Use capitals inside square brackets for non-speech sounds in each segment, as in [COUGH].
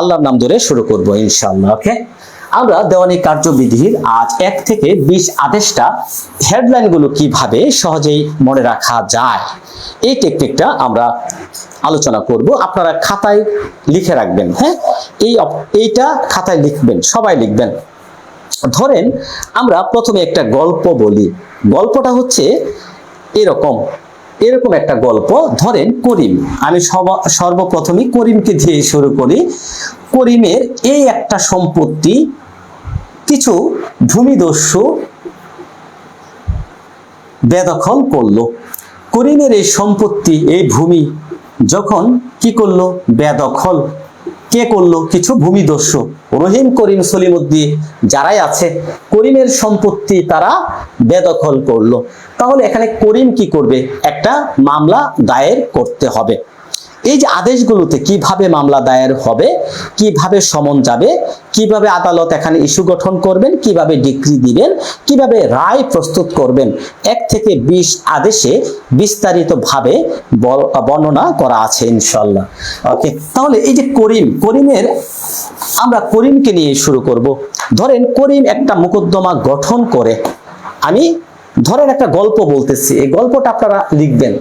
আল্লাহর নাম ধরে শুরু করব ইনশাআল্লাহ ওকে আমরা দেওয়ানি কার্যবিধির আজ এক থেকে বিশ আদেশটা হেডলাইনগুলো কীভাবে সহজেই মনে রাখা যায়, এই টেকনিকটা আমরা আলোচনা করব। আপনারা খাতায় লিখে রাখবেন হ্যাঁ? এই এইটা খাতায় লিখবেন, সবাই লিখবেন। ধরেন আমরা প্রথমে একটা গল্প বলি। গল্পটা হচ্ছে এরকম। এরকম একটা গল্প, ধরেন করিম। আমি সর্বপ্রথমে করিমকে দিয়ে শুরু করি। করিমের এই একটা সম্পত্তি, কিছু ভূমিদস্যু বেদখল করল। করিমের এই সম্পত্তি, এই ভূমি যখন কি করল? বেদখল কে করল? কিছু ভূমিদস্যু রহিম করিম সলিমুদ্দি যারাই আছে, করিমের সম্পত্তি তারা বেদখল করল। তাহলে এখানে করিম কি করবে? একটা মামলা দায়ের করতে হবে। এই যে আদেশগুলোতে কীভাবে মামলা দায়ের হবে, কীভাবে সমন যাবে, কীভাবে আদালত এখানে ইস্যু গঠন করবেন, কীভাবে ডিক্রি দিবেন, কীভাবে রায় প্রস্তুত করবেন, এক থেকে বিশ আদেশে বিস্তারিতভাবে বর্ণনা করা আছে ইনশাল্লাহ ওকে, তাহলে এই যে করিম, করিমের, আমরা করিমকে নিয়ে শুরু করব। ধরেন করিম একটা মোকদ্দমা গঠন করে। আমি ধরেন একটা গল্প বলতেছি, এই গল্পটা আপনারা লিখবেন।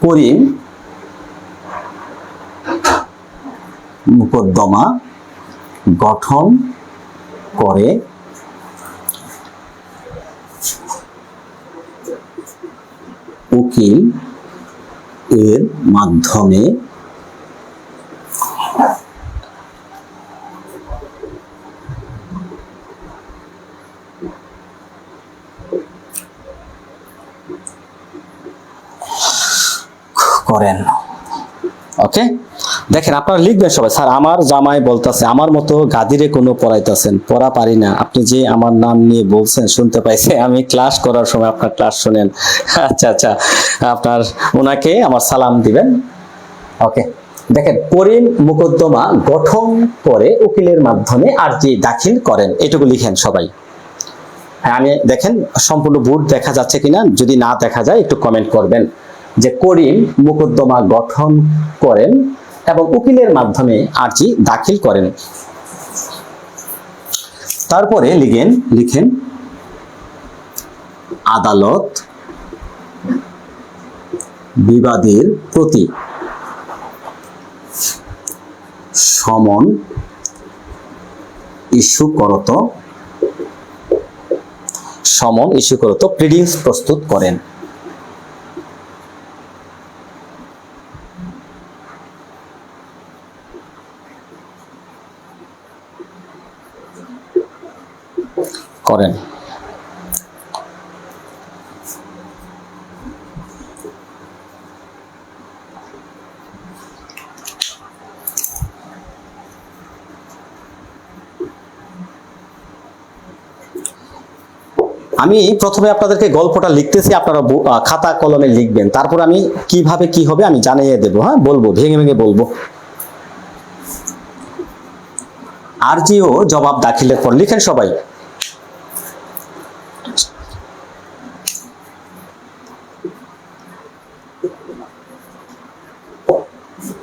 করিম মুকদ্দমা গঠন করে উকিল এর মাধ্যমে করেন ওকে? দেখেন, আপনারা লিখবেন সবাই, স্যার, আমার জামাই বলতেছে, আমার মতো গাদিরে কোনো পড়াইতেছেন, পড়া পারি না। আপনি যে আমার নাম নিয়ে বলছেন, শুনতে পাইছে, আমি ক্লাস করার সময় আপনার ক্লাস শুনেন। [LAUGHS] আচ্ছা আচ্ছা আপনার, ওনাকে আমার সালাম দিবেন। ওকে, দেখেন, করিম মোকদ্দমা গঠন করে উকিলের মাধ্যমে আর্জি দাখিল করেন। এটুকু লিখেন সবাই। আমি, দেখেন, সম্পূর্ণ বুট দেখা যাচ্ছে কিনা, যদি না দেখা যায়, একটু কমেন্ট করবেন। যে করিম মোকদ্দমা গঠন করেন এবং উকিলের মাধ্যমে আর্জি দাখিল করেন। তারপরে লিখেন লিখেন, আদালত বিবাদের প্রতি সমন ইস্যু করত, সমন ইস্যু করত প্রিডিংস প্রস্তুত করেন। করেন আমি প্রথমে আপনাদেরকে গল্পটা লিখতেছি, আপনারা খাতা কলমে লিখবেন। তারপর আমি কীভাবে কি হবে আমি জানিয়ে দেবো হ্যাঁ? বলব, ভেঙে ভেঙে বলব। আরজিও জবাব দাখিলের পর লিখেন সবাই।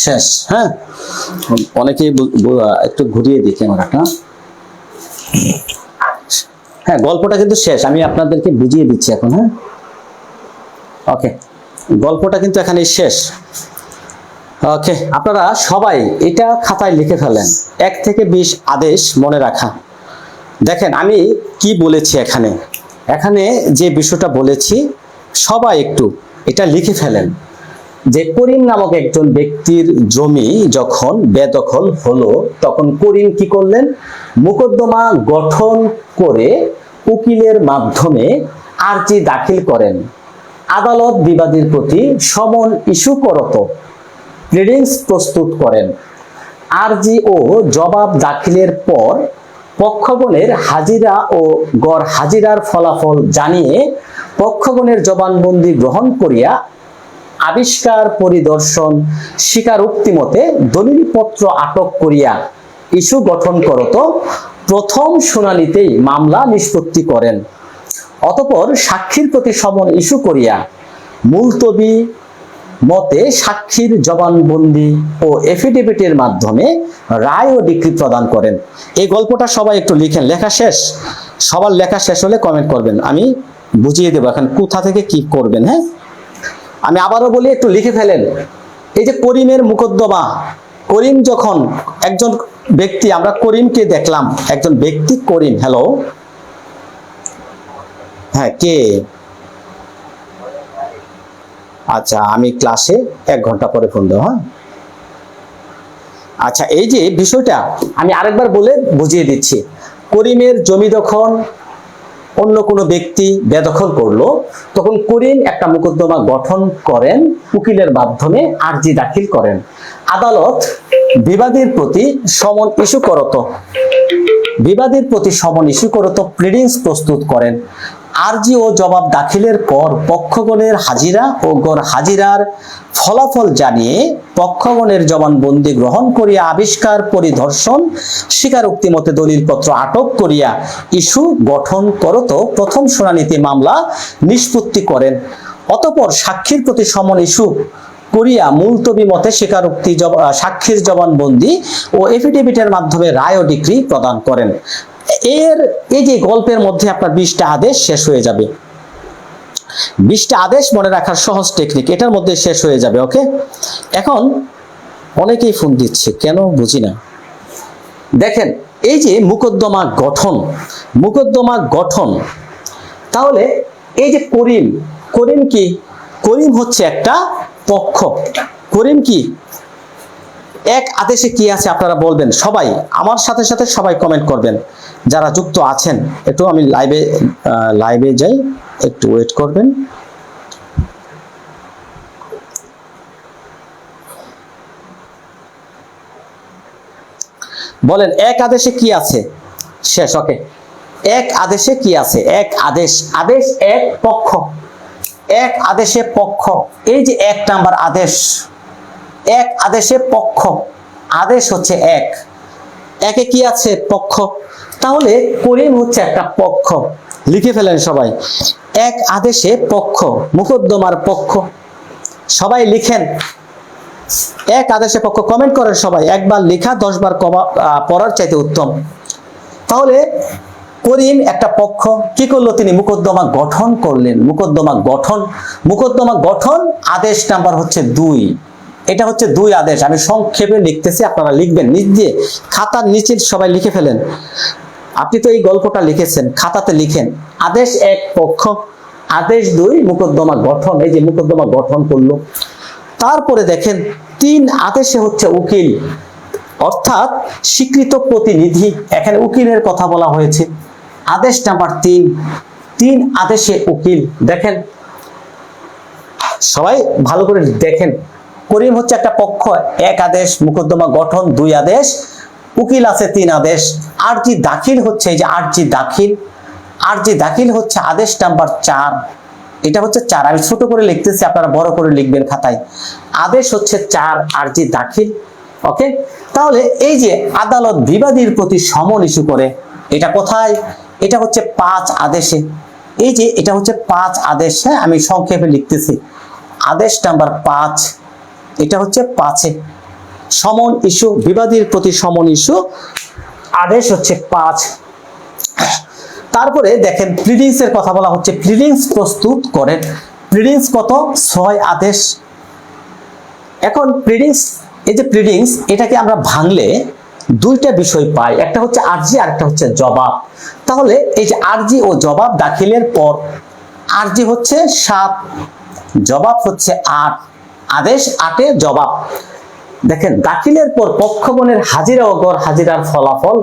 শেষ হ্যাঁ? বু- একটু ঘুরিয়ে দিই ক্যামেরাটা। হ্যাঁ গল্পটা কিন্তু শেষ। আমি আপনাদেরকে বুঝিয়ে দিচ্ছি এখন হ্যাঁ? ওকে, গল্পটা কিন্তু এখানে শেষ। ওকে, আপনারা সবাই এটা খাতায় লিখে ফেলেন এক থেকে বিশ আদেশ মনে রাখা। দেখেন, আমি কি বলেছি এখানে? এখানে যে বিষয়টা বলেছি, সবাই একটু এটা লিখে ফেলেন। যে করিম নামক একজন ব্যক্তির জমি যখন বেদখল হলো, তখন করিম কি করলেন? মোকদ্দমা গঠন করে উকিলের মাধ্যমে আর্জি দাখিল করেন। আদালত বিবাদীর প্রতি সমন ইস্যু করত প্লেডিংস প্রস্তুত করেন। আরজি ও জবাব দাখিলের পর পক্ষগণের হাজিরা ও গড় হাজিরার ফলাফল জানিয়ে পক্ষগণের জবানবন্দি গ্রহণ করিয়া আবিষ্কার, পরিদর্শন, স্বীকারোক্তি মতে দলিলপত্র আটক করিয়া ইস্যু গঠন করত, প্রথম শুনানিতেই মামলা নিষ্পত্তি করেন। অতপর সাক্ষীর প্রতি সমন ইস্যু করিয়া মুলতবি মতে সাক্ষীর জবানবন্দি ও এফিডেভিটের মাধ্যমে রায় ও ডিগ্রি প্রদান করেন। এই গল্পটা সবাই একটু লিখেন, লেখা শেষ। সবার লেখা শেষ হলে কমেন্ট করবেন। আমি বুঝিয়ে দেবো এখন কোথা থেকে কি করবেন হ্যাঁ? আমি আবারও বলি, একটু লিখে ফেলেন। এই যে করিমের মুকদ্দমা, করিম যখন একজন ব্যক্তি, আমরা করিমকে দেখলাম, একজন ব্যক্তি করিম, হ্যালো? হ্যাঁ কে? আচ্ছা আমি ক্লাসে এক ঘণ্টা পরে ফোন দেবো হ্যাঁ? আচ্ছা এই যে বিষয়টা, আমি আরেকবার বলে বুঝিয়ে দিচ্ছি। করিমের জমি যখন অন্য কোনো ব্যক্তি বেদখল করল, তখন করিম একটা মোকদ্দমা গঠন করেন, উকিলের মাধ্যমে আর্জি দাখিল করেন। আদালত বিবাদীর প্রতি সমন ইস্যু করত। বিবাদীর প্রতি সমন ইস্যু করত প্লিডিংস প্রস্তুত করেন। আরজি ও জবাব দাখিলের পর পক্ষগণের হাজিরা ও গড় হাজিরার ফলাফল জানিয়ে পক্ষগণের জবানবন্দি গ্রহণ করিয়া আবিষ্কার, পরিদর্শন, স্বীকারোক্তি মতে দলিলপত্র আটক করিয়া ইস্যু গঠন করত প্রথম শুনানিতে মামলা নিষ্পত্তি করেন। অতপর সাক্ষীর প্রতি সমন ইস্যু করিয়া মুলতবি মতে স্বীকারোক্তি সাক্ষীর জবানবন্দি ও এফিডেভিটের মাধ্যমে রায় ও ডিগ্রি প্রদান করেন। এর, এই যে গল্পের মধ্যে আপনার বিশটা আদেশ শেষ হয়ে যাবে। বিশটা আদেশ মনে রাখার সহজ টেকনিক এটার মধ্যে শেষ হয়ে যাবে ওকে এখন অনেকেই ফোন দিচ্ছে, কেন বুঝি না। দেখেন, এই যে মুকদ্দমা গঠন মুকদ্দমা গঠন, তাহলে এই যে করিম করিম কি? করিম হচ্ছে একটা পক্ষ। করিম কি? এক আদেশে কি আছে আপনারা বলবেন? সবাই, আমার সাথে সাথে সবাই কমেন্ট করবেন। যারা যুক্ত আছেন, একটু আমি লাইভে লাইভে যাই, একটু ওয়েট করবেন। বলেন, এক আদেশে কি আছে? শেষ ওকে এক আদেশে কি আছে? এক আদেশ আদেশ এক পক্ষ। এক আদেশে পক্ষ। এই যে এক নাম্বার আদেশ এক আদেশে পক্ষ। আদেশ হচ্ছে এক। একে কি আছে? পক্ষ। তাহলে করিম হচ্ছে একটা পক্ষ। লিখে ফেলেন সবাই। এক আদেশে পক্ষ, মুকদ্দমার পক্ষ। সবাই লিখেন। এক আদেশে পক্ষ কমেন্ট করেন সবাই। একবার লেখা, দশবার কমা পড়ার চাইতে উত্তম। তাহলে করিম একটা পক্ষ। কি করল তিনি? মুকদ্দমা গঠন করলেন। মুকদ্দমা গঠন। মুকদ্দমা গঠন, আদেশ নাম্বার হচ্ছে দুই। এটা হচ্ছে দুই আদেশ। আমি সংক্ষেপে লিখতেছি, আপনারা লিখবেন। নিজ দিয়ে খাতার নিচে সবাই লিখে ফেলেন। আপনি তো এই গল্পটা লিখেছেন, খাতাতে লিখেন। আদেশ এক পক্ষ, আদেশ দুই মুকদ্দমা গঠন। এই যে মুকদ্দমা গঠন করল। তারপরে দেখেন, তিন আদেশে হচ্ছে উকিল। অর্থাৎ স্বীকৃত প্রতিনিধি। এখানে উকিলের কথা বলা হয়েছে। আদেশ নাম্বার তিন। তিন আদেশে উকিল। দেখেন, সবাই ভালো করে দেখেন। করিম হচ্ছে একটা পক্ষ, এক আদেশ, মুকদ্দমা গঠন, দুই আদেশ, উকিল আছে তিন আদেশ, আরজি দাখিল হচ্ছে এই যে আরজি দাখিল। আরজি দাখিল হচ্ছে আদেশ নাম্বার চার। এটা হচ্ছে চার। আমি ছোট করে লিখতেছি, আপনারা বড় করে লিখবেন খাতায়। আদেশ হচ্ছে চার, আরজি দাখিল। ওকে? তাহলে এই যে আদালত বিবাদীর প্রতি সমন ইস্যু করে, এটা কোথায়? এটা হচ্ছে পাঁচ আদেশে। এই যে এটা হচ্ছে পাঁচ আদেশ হ্যাঁ আমি সংক্ষেপে লিখতেছি। আদেশ নাম্বার পাঁচ এটা হচ্ছে পাঁচে সমন ইস্যু, বিবাদীর প্রতি সমন ইস্যু, আদেশ হচ্ছে পাঁচ তারপরে দেখেন প্লিডিংস এর কথা বলা হচ্ছে প্লিডিংস প্রস্তুত করেন প্লিডিংস কত? ছয় আদেশ। এখন প্লিডিংস এই যে প্লিডিংস এটাকে আমরা ভাঙলে দুইটা বিষয় পাই, একটা হচ্ছে আরজি আর একটা হচ্ছে জবাব। তাহলে এই যে আরজি ও জবাব দাখিলের পর, আরজি হচ্ছে সাত, জবাব হচ্ছে আট। আদেশ, আটে জবাব। দেখেন, দাখিলের পর পক্ষগণের হাজিরা ও গড় হাজিরার ফলাফল,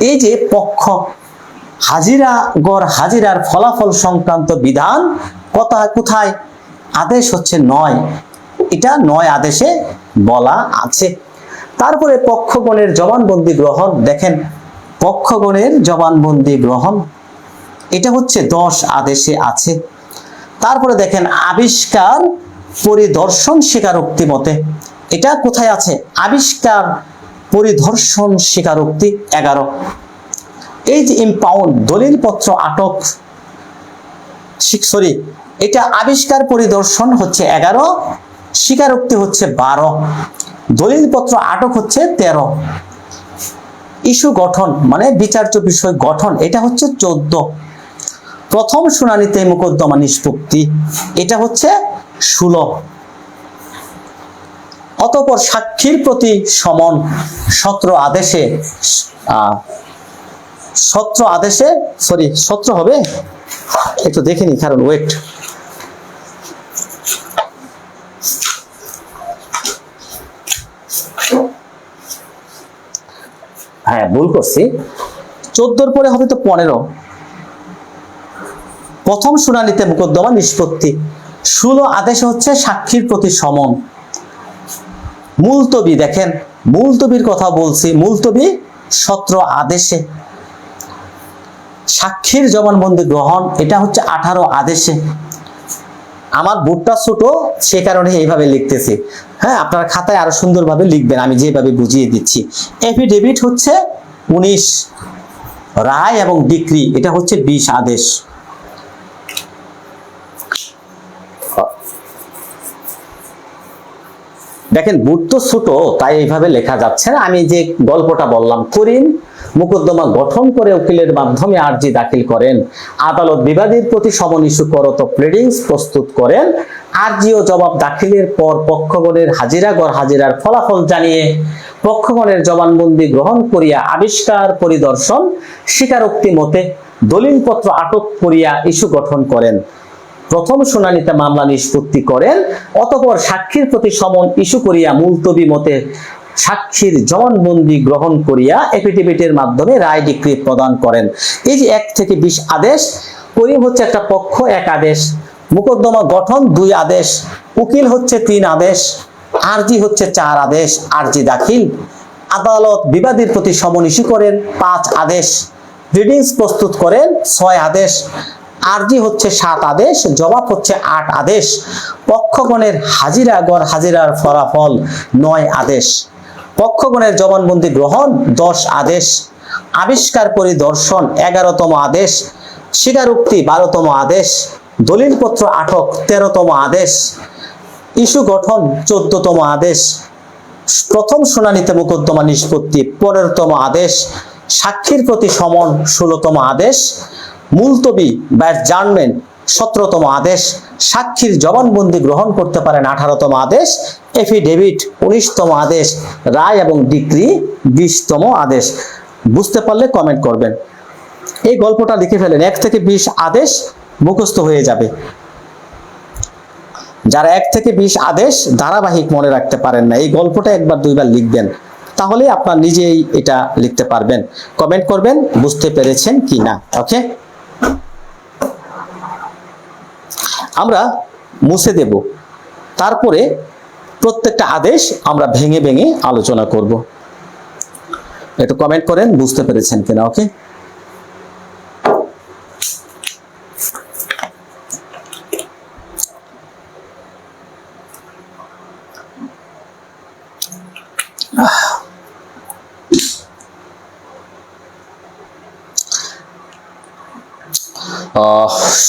এই যে পক্ষ, হাজিরা, গড় হাজিরার ফলাফল সংক্রান্ত বিধান কথা কোথায়? আদেশ হচ্ছে নয়। এটা নয় আদেশে বলা আছে। তারপরে পক্ষগণের জবানবন্দি গ্রহণ, দেখেন, পক্ষগণের জবানবন্দি গ্রহণ, এটা হচ্ছে দশ আদেশে আছে। তারপরে দেখেন, আবিষ্কার পরিদর্শন স্বীকারোক্তি মতে। এটা কোথায় আছে? আবিষ্কার পরিদর্শন স্বীকারোক্তি এগারো। এই যে ইম্পাউন্ড দলিলপত্র আটক সরি এটা আবিষ্কার পরিদর্শন হচ্ছে এগারো, স্বীকারোক্তি হচ্ছে বারো, দলিলপত্র আটক হচ্ছে তেরো। ইস্যু গঠন মানে বিচার্য বিষয় গঠন, এটা হচ্ছে চোদ্দ। প্রথম শুনানিতে মোকদ্দমা নিষ্পত্তি, এটা হচ্ছে ষোলো অতপর সাক্ষীর প্রতি সমন সত্র আদেশে সত্র আদেশে সরি সত্র হবে? একটু দেখে নি কারণ ওয়েট হ্যাঁ ভুল করছি। চোদ্দোর পরে হবে তো পনেরো। প্রথম শুনানিতে মোকদ্দমা নিষ্পত্তি। ষোলো আদেশ হচ্ছে সাক্ষীর প্রতি সমন। মুলতবি, দেখেন, মুলতবির কথা বলছি, মুলতবি সত্র আদেশে। সাক্ষীর জবানবন্দি গ্রহণ, এটা হচ্ছে আঠারো আদেশে। আমার বুটটা ছোট, সে কারণে এইভাবে লিখতেছি। হ্যাঁ আপনার খাতায় আরও সুন্দরভাবে লিখবেন, আমি যেভাবে বুঝিয়ে দিচ্ছি। এফিডেভিট হচ্ছে উনিশ, রায় এবং ডিক্রি, এটা হচ্ছে বিশ আদেশ। দেখেন বুট তো ছোট, তাই এইভাবে লেখা যাচ্ছে না। আমি যে গল্পটা বললাম, করিম মোকদ্দমা গঠন করে উকিলের মাধ্যমে আর্জি দাখিল করেন। আদালত বিবাদীর প্রতি সমন ইস্যু করত প্লেডিংস প্রস্তুত করেন। আর্জি ও জবাব দাখিলের পর পক্ষগণের হাজিরা গড় হাজিরার ফলাফল জানিয়ে পক্ষগণের জবানবন্দি গ্রহণ করিয়া আবিষ্কার, পরিদর্শন, স্বীকারোক্তি মতে দলিলপত্র আটক করিয়া ইস্যু গঠন করেন। প্রথম শুনানিতে মামলা নিষ্পত্তি করেন, অতঃপর সাক্ষীর প্রতি সমন ইস্যু করিয়া মুলতবি মতে সাক্ষীর জবানবন্দি গ্রহণ করিয়া এফিডেভিটের মাধ্যমে রায় ডিক্রি প্রদান করেন। এই যে এক থেকে বিশ আদেশ, করিম হচ্ছে একটা পক্ষ, এক আদেশ। মোকদ্দমা গঠন, দুই আদেশ। উকিল হচ্ছে তিন আদেশ। আরজি হচ্ছে চার আদেশ। আরজি দাখিল। আদালত বিবাদীর প্রতি সমন ইস্যু করেন, পাঁচ আদেশ। রিডিংস প্রস্তুত করেন, ছয় আদেশ। আরজি হচ্ছে সাত আদেশ, জবাব হচ্ছে আট আদেশ। পক্ষগণের হাজিরা গড় হাজিরার ফলাফল নয় আদেশ। পক্ষগণের জবানবন্দি গ্রহণ দশ আদেশ। আবিষ্কার পরিদর্শন এগারোতম আদেশ। স্বীকারোক্তি বারোতম আদেশ। দলিলপত্র আটক তেরোতম আদেশ। ইস্যু গঠন চোদ্দতম আদেশ। প্রথম শুনানিতে মোকদ্দমা নিষ্পত্তি পনেরোতম আদেশ। সাক্ষীর প্রতি সমন ষোলোতম আদেশ। মুলতবি বা জার্নমেন্ট সতেরোতম আদেশ, সাক্ষীর জবানবন্দি গ্রহণ করতে পারেন আঠারোতম আদেশ, এফিডেভিট উনিশতম আদেশ, রায় এবং ডিগ্রি বিশতম আদেশ। বুঝতে পারলে কমেন্ট করবেন। এই গল্পটা লিখে ফেলেন। এক থেকে বিশ আদেশ মুখস্থ হয়ে যাবে। যারা এক থেকে বিশ আদেশ ধারাবাহিক মনে রাখতে পারেন না, এই গল্পটা একবার দুইবার লিখবেন। তাহলে আপনার নিজেই এটা লিখতে পারবেন। কমেন্ট করবেন, বুঝতে পেরেছেন কি না ওকে আমরা মুছে দেব। তারপরে প্রত্যেকটা আদেশ আমরা ভেঙে ভেঙে আলোচনা করব। একটু কমেন্ট করেন, বুঝতে পেরেছেন কিনা ওকে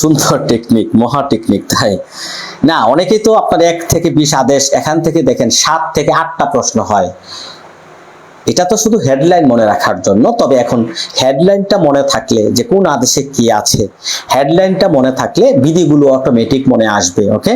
সুন্দর টেকনিক মহা টেকনিক তাই? না, অনেকেই তো আপনার এক থেকে বিশ আদেশ, এখান থেকে দেখেন সাত থেকে আটটা প্রশ্ন হয়। এটা তো শুধু হেডলাইন মনে রাখার জন্য, তবে এখন হেডলাইনটা মনে থাকলে যে কোন আদেশে কি আছে হেডলাইনটা মনে থাকলে বিধিগুলো অটোমেটিক মনে আসবে ওকে